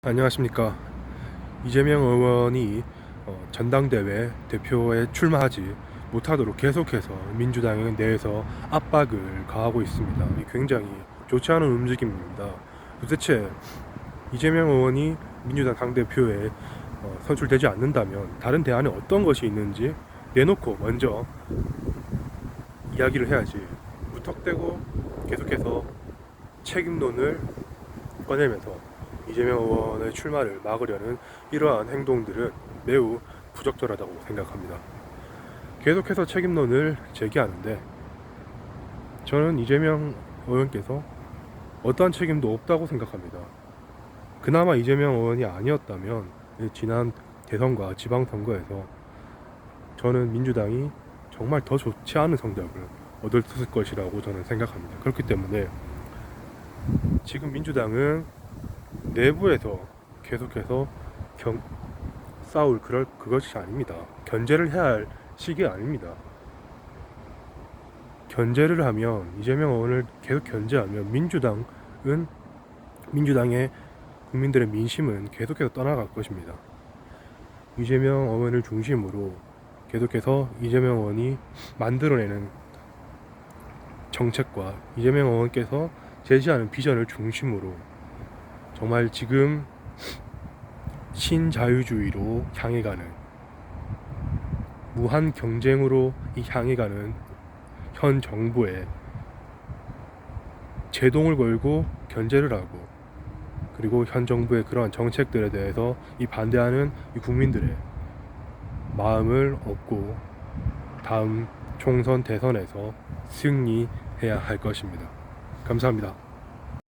안녕하십니까 이재명 의원이 어, 전당대회 대표에 출마하지 못하도록 계속해서 민주당 내에서 압박을 가하고 있습니다. 이 굉장히 좋지 않은 움직임입니다. 도대체 이재명 의원이 민주당 당대표에 어, 선출되지 않는다면 다른 대안에 어떤 것이 있는지 내놓고 먼저 이야기를 해야지 무턱대고 계속해서 책임론을 꺼내면서 이재명 의원의 출마를 막으려는 이러한 행동들은 매우 부적절하다고 생각합니다. 계속해서 책임론을 제기하는데 저는 이재명 의원께서 어떠한 책임도 없다고 생각합니다. 그나마 이재명 의원이 아니었다면 지난 대선과 지방선거에서 저는 민주당이 정말 더 좋지 않은 성적을 얻었을 것이라고 저는 생각합니다. 그렇기 때문에 지금 민주당은 내부에서 계속해서 경, 싸울 그럴 그것이 아닙니다. 견제를 해야 할 시기 아닙니다. 견제를 하면 이재명 의원을 계속 견제하면 민주당은 민주당의 국민들의 민심은 계속해서 떠나갈 것입니다. 이재명 의원을 중심으로 계속해서 이재명 의원이 만들어내는 정책과 이재명 의원께서 제시하는 비전을 중심으로 정말 지금 신자유주의로 향해 가는 무한 경쟁으로 이 향해 가는 현 정부에 제동을 걸고 견제를 하고 그리고 현 정부의 그러한 정책들에 대해서 이 반대하는 이 국민들의 마음을 얻고 다음 총선 대선에서 승리해야 할 것입니다. 감사합니다.